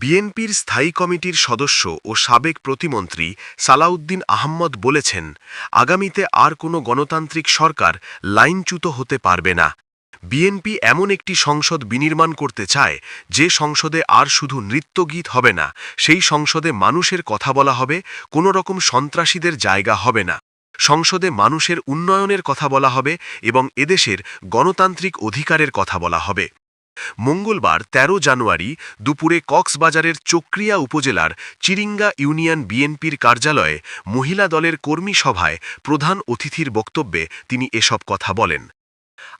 বিএনপির স্থায়ী কমিটির সদস্য ও সাবেক প্রতিমন্ত্রী সালাউদ্দিন আহম্মদ বলেছেন, আগামীতে আর কোনো গণতান্ত্রিক সরকার লাইনচ্যুত হতে পারবে না। বিএনপি এমন একটি সংসদ বিনির্মাণ করতে চায়, যে সংসদে আর শুধু নৃত্যগীত হবে না, সেই সংসদে মানুষের কথা বলা হবে, কোনো রকম সন্ত্রাসীদের জায়গা হবে না। সংসদে মানুষের উন্নয়নের কথা বলা হবে এবং এদেশের গণতান্ত্রিক অধিকারের কথা বলা হবে। মঙ্গলবার ১৩ জানুয়ারি দুপুরে কক্সবাজারের চক্রিয়া উপজেলার চিরিঙ্গা ইউনিয়ন বিএনপির কার্যালয়ে মহিলা দলের কর্মী সভায় প্রধান অতিথির বক্তব্যে তিনি এসব কথা বলেন।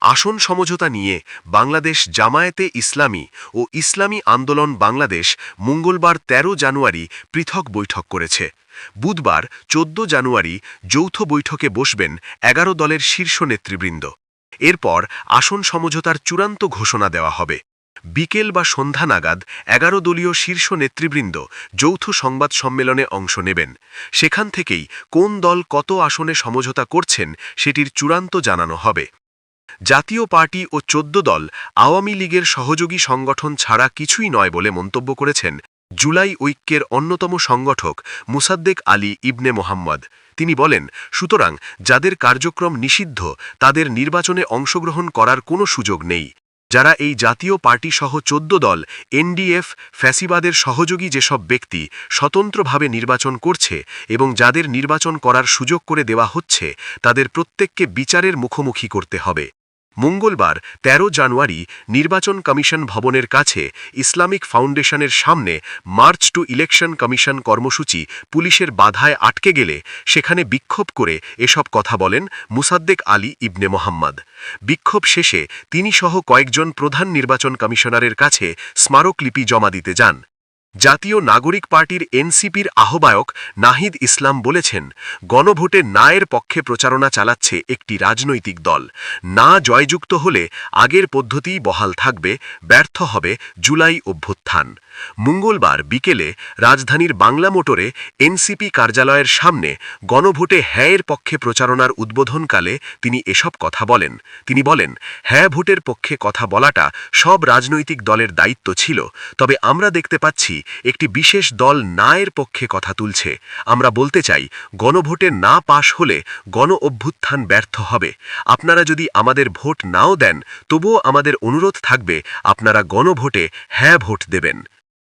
আসন সমঝোতা নিয়ে বাংলাদেশ জামায়াতে ইসলামী ও ইসলামী আন্দোলন বাংলাদেশ মঙ্গলবার ১৩ জানুয়ারি পৃথক বৈঠক করেছে। বুধবার ১৪ জানুয়ারি যৌথ বৈঠকে বসবেন এগারো দলের শীর্ষ নেতৃবৃন্দ। এরপর আসন সমঝোতার চূড়ান্ত ঘোষণা দেওয়া হবে। বিকেল বা সন্ধ্যা নাগাদ এগারো দলীয় শীর্ষ নেতৃবৃন্দ যৌথ সংবাদ সম্মেলনে অংশ নেবেন। সেখান থেকেই কোন দল কত আসনে সমঝোতা করছেন সেটির চূড়ান্ত জানানো হবে। জাতীয় পার্টি ও চোদ্দ দল আওয়ামী লীগের সহযোগী সংগঠন ছাড়া কিছুই নয় বলে মন্তব্য করেছেন জুলাই ঐক্যের অন্যতম সংগঠক মুসাদ্দেক আলী ইবনে মোহাম্মদ। তিনি বলেন, সুতরাং যাদের কার্যক্রম নিষিদ্ধ, তাদের নির্বাচনে অংশগ্রহণ করার কোনো সুযোগ নেই। যারা এই জাতীয় পার্টি সহ চোদ্দ দল, এনডিএফ, ফ্যাসিবাদের সহযোগী যেসব ব্যক্তি স্বতন্ত্রভাবে নির্বাচন করছে এবং যাদের নির্বাচন করার সুযোগ করে দেওয়া হচ্ছে, তাদের প্রত্যেককে বিচারের মুখোমুখি করতে হবে। মঙ্গলবার ১৩ জানুয়ারি, নির্বাচন কমিশন ভবনের কাছে ইসলামিক ফাউন্ডেশনের সামনে মার্চ টু ইলেকশন কমিশন কর্মসূচি পুলিশের বাধায় আটকে গেলে সেখানে বিক্ষোভ করে এসব কথা বলেন মুসাদ্দেক আলী ইবনে মোহাম্মদ। বিক্ষোভ শেষে তিনি সহ কয়েকজন প্রধান নির্বাচন কমিশনারের কাছে স্মারকলিপি জমা দিতে যান। জাতীয় নাগরিক পার্টির এনসিপির আহ্বায়ক নাহিদ ইসলাম বলেছেন, গণভোটে না এর পক্ষে প্রচারণা চালাচ্ছে একটি রাজনৈতিক দল। না জয়যুক্ত হলে আগের পদ্ধতি বহাল থাকবে, ব্যর্থ হবে জুলাই অভ্যুত্থান। মঙ্গলবার বিকেলে রাজধানীর বাংলা মোটরে এনসিপি কার্যালয়ের সামনে গণভোটে হ্যাঁয়ের পক্ষে প্রচারণার উদ্বোধনকালে তিনি এসব কথা বলেন। তিনি বলেন হ্যাঁ ভোটের পক্ষে কথা বলাটা সব রাজনৈতিক দলের দায়িত্ব ছিল, তবে আমরা দেখতে পাচ্ছি একটি বিশেষ দল নায়ের পক্ষে কথা তুলছে। আমরা বলতে চাই, গণভোটে না পাশ হলে গণ অভ্যুত্থান ব্যর্থ হবে। আপনারা যদি আমাদের ভোট নাও দেন, তবুও আমাদের অনুরোধ থাকবে, আপনারা গণভোটে হ্যাঁ ভোট দেবেন।